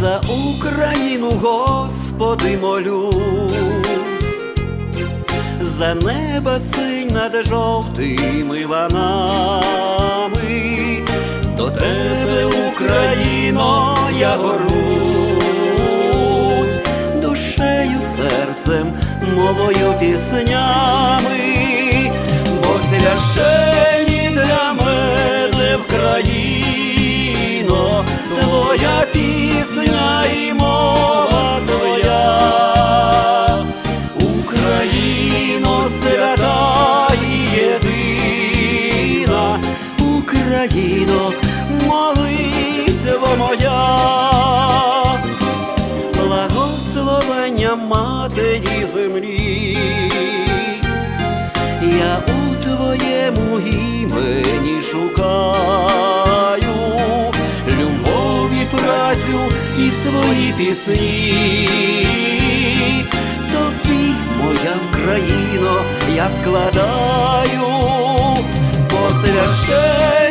За Україну, Господи, молюсь, за небо синь над жовтими ванами, до тебе, Україно, я горусь, серцем, мовою, піснями, бо священі для мене в країно, твоя пісні. Тобі, моя Україно, я складаю посвящені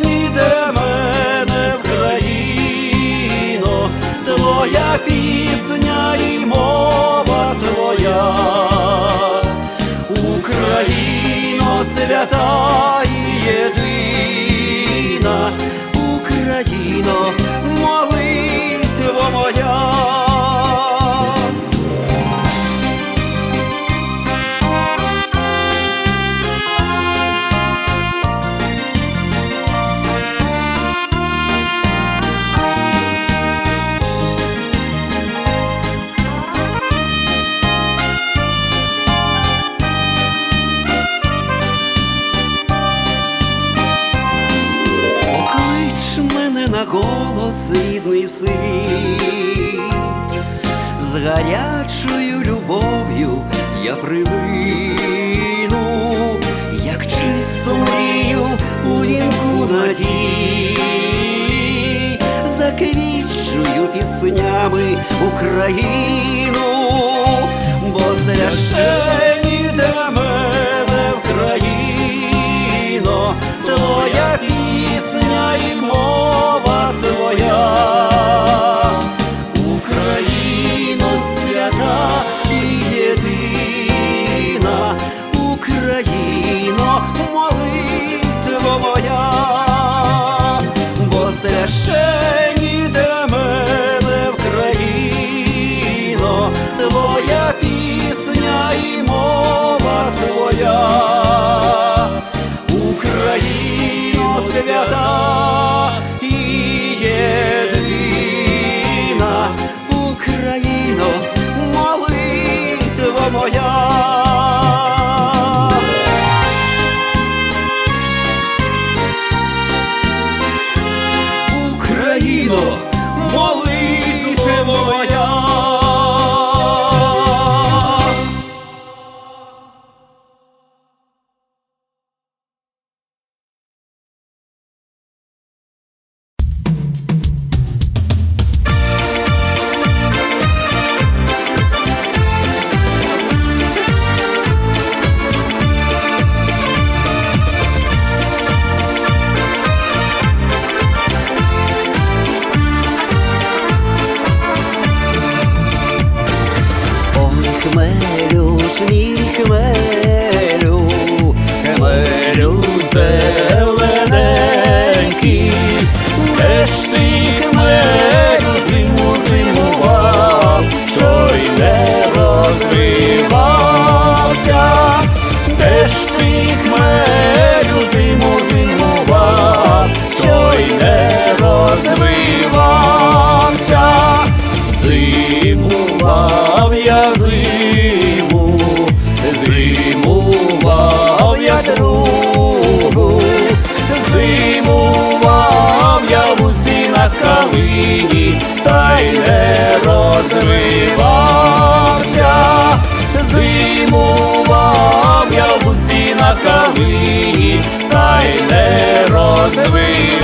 на голос, рідний світ, з гарячою любов'ю я привину, як чисту мрію у вінку надій, заквічую піснями Україну, бо священні для мене в твоя пісня і мова твоя, де меду зиму зимував, що й не розвивався, де ж ти меду зиму зимував, що й не розвивався. На калині, та й не розривався, зимував я в на калині, та й не розвивався.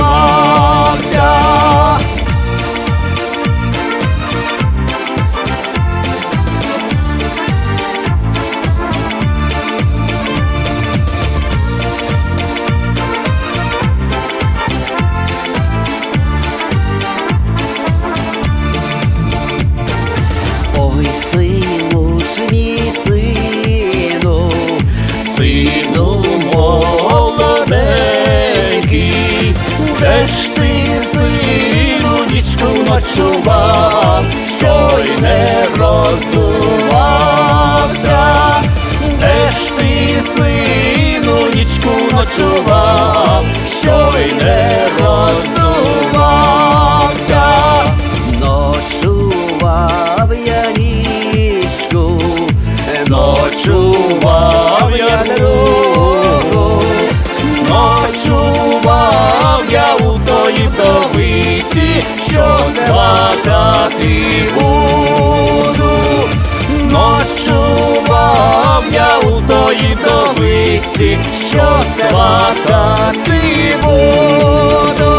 Ночував, що й не розувався. Де ж ти, сину, нічку ночував, що й не розувався. Тої що плакати буду. Ночував я у тої довиці, що сватати буду.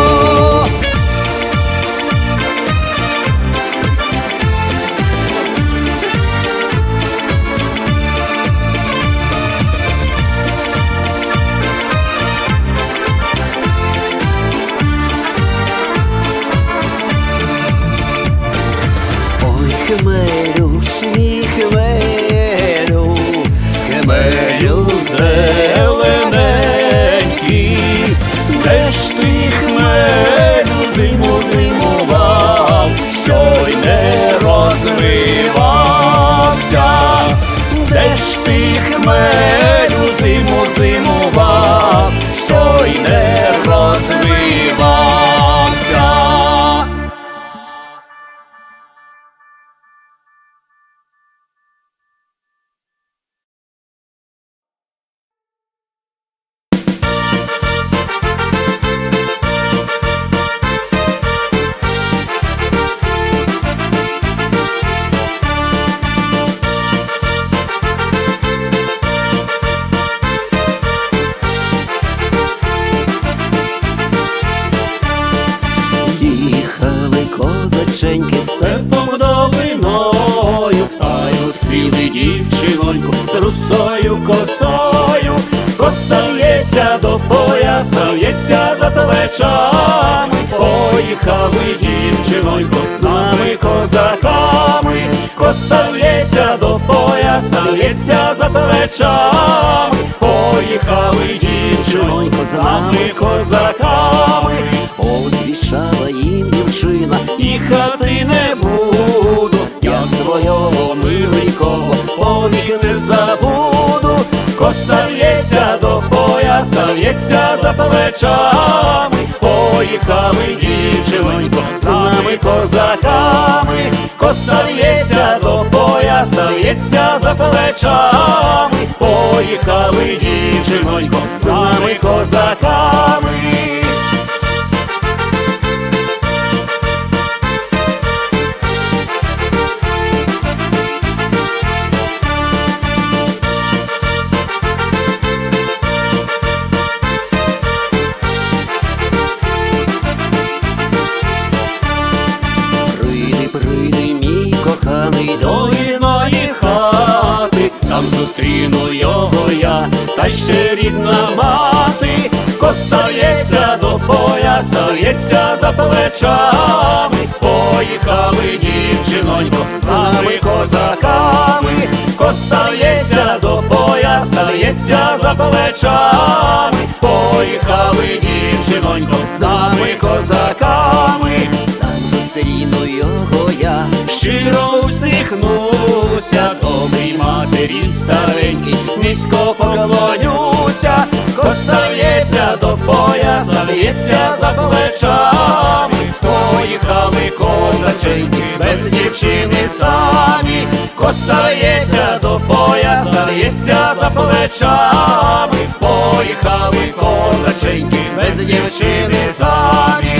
Поїхали дівчиноньку з нами козаками, коса в'ється до пояса, в'ється за плечами, поїхали дівчиноньку з нами козаками. Одвішала їм дівчина, Їхати не буду, я свого миленького повік не забуду, коса в'ється до пояса, в'ється за плечами, поїхали дівчинонько з нами козаками, коса в'ється до пояса, в'ється за плечами, поїхали дівчинонько з нами козаками. Плечами, поїхали дівчинонько, з нами козаками, коса в'ється до пояса, в'ється за плечами, поїхали дівчинонько, з нами козаками. там зустріну його я, Щиро усміхнуся, добрій матері старенькій, низько поклонюся, коса в'ється до пояса, в'ється за плечами, поїхали козаченьки, без дівчини самі, коса в'ється до пояса, в'ється за плечами, поїхали козаченьки, без дівчини самі.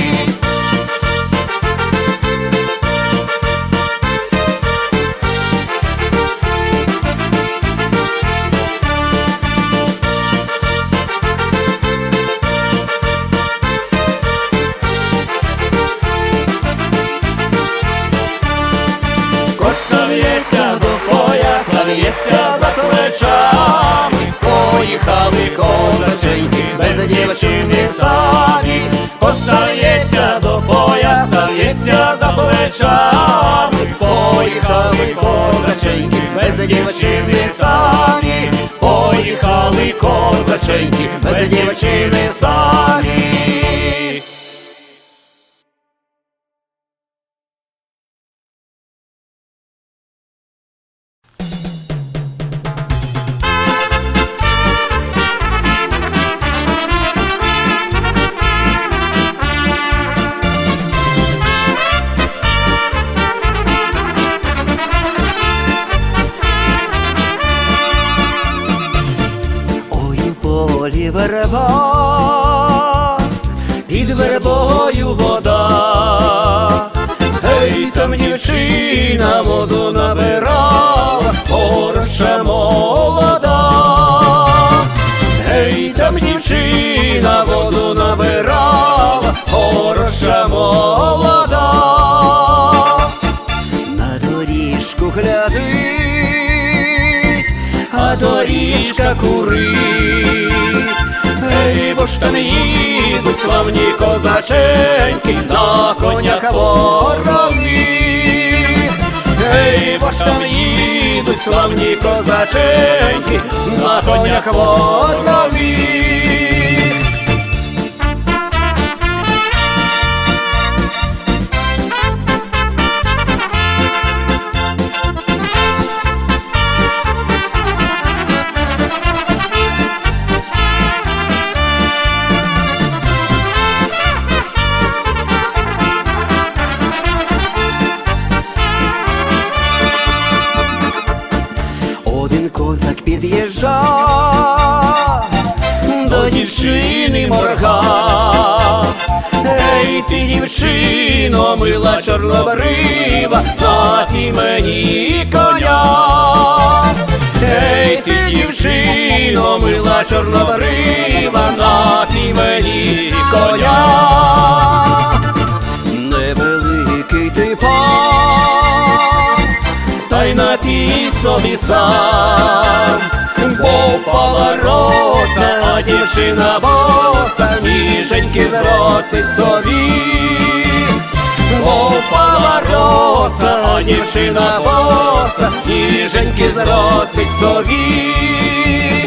Козаченьки, без дівчини славні козаченьки на конях вороні. Гей, ваш там їдуть, славні козаченьки, на конях вороні. дівчино, мила чорнобрива, на і мені коня, Ей, ти, дівчино, мила чорнобрива, на і мені коня, невеликий ти пан, та й напій собі сам. Попала роса, а дівчина боса, ніженьки зросить собі, Попала роса, а дівчина боса, ніженьки зросить собі.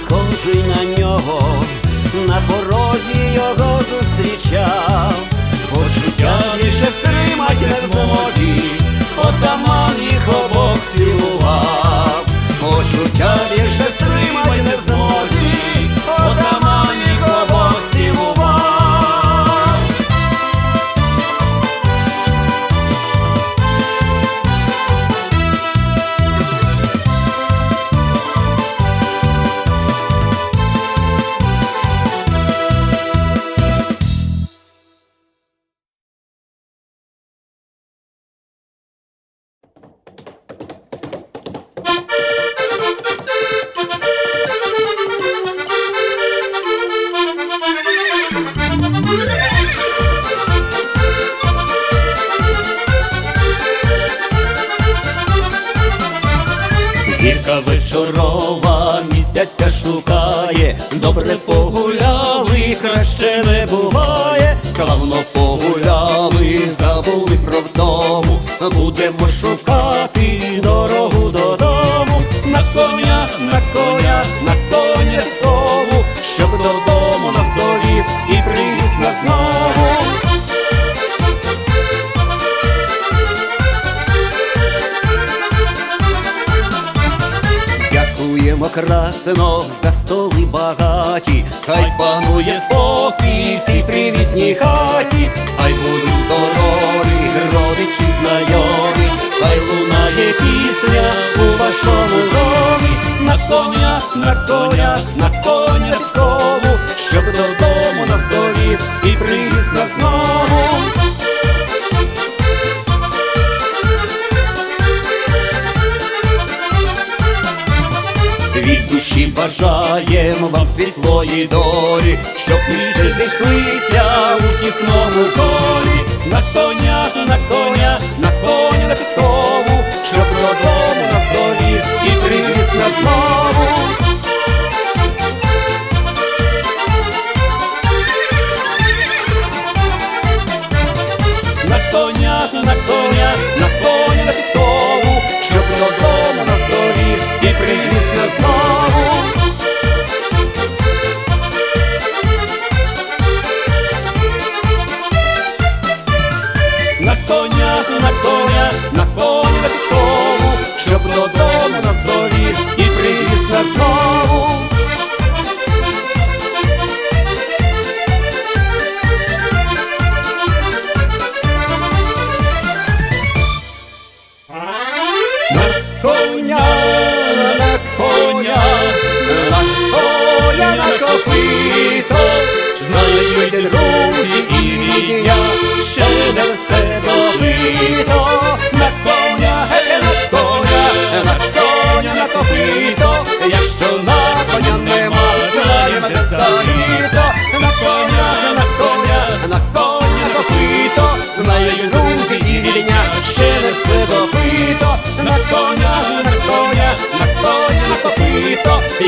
схожий на нього Зоря вечорова місяця шукає, добре погуляли, краще не буває, Славно погуляли, забули про вдому, будемо шукати Красно за столи багаті, хай панує спокій в цій привітній хаті, хай будуть здорові, родичі знайомі, хай лунає пісня у вашому домі, на коня, на коня, на коня бажаєм вам світлої долі, щоб ніжі зійшлися у тісному колі, на конях, на коня,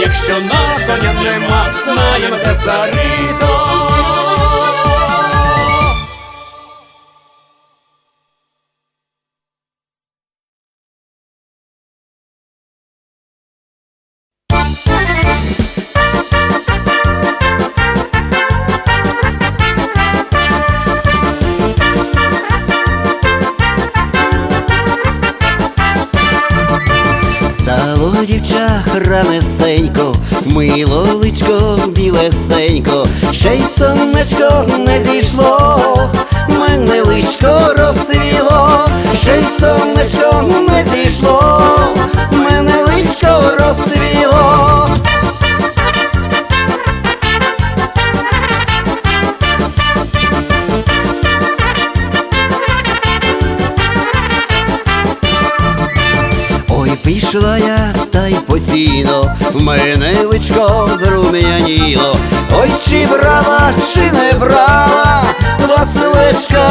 якщо на коня нема, знаємо, те зарито. Й сонечко не зійшло, мене личко розсвіло. Ой, пішла я та й постійно, в мене личко зрум'яніло. Ой, чи брала,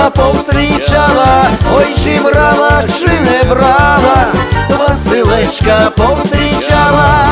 Василечка повстрічала, ой, чи брала, чи не брала, Василечка повстрічала.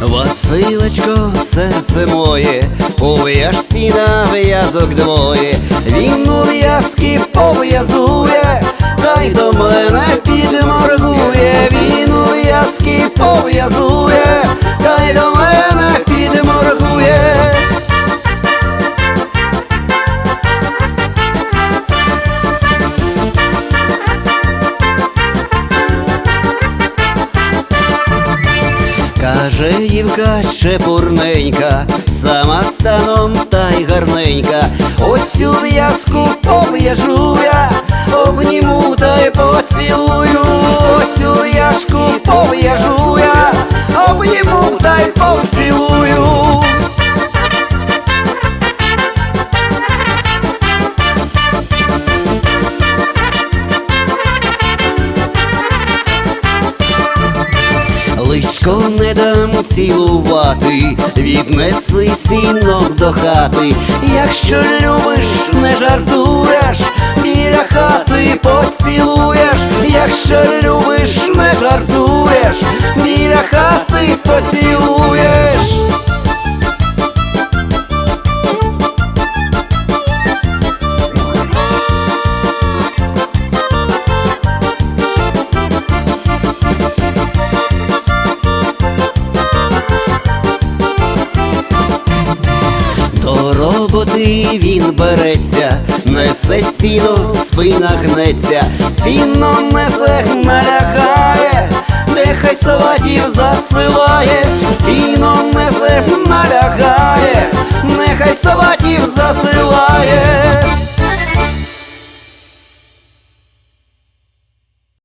Василечко, серце моє, пов'яж сіна в'язок двоє, він у в'язки пов'язує, та й до мене підморгує, він у пов'язує, та й до мене Каже Євка чепурненька, сама станом та й гарненька. Ось у в'язку пов'яжу я, обніму та й поцілую. Ось у в'язку пов'яжу я, обніму та й поцілую. Личко не дам цілувати, віднеси сінок до хати. Якщо любиш, не жартуєш, біля хати поцілуєш, якщо любиш, не жартуєш, біля хати спина гнеться, сіно несе, налягає,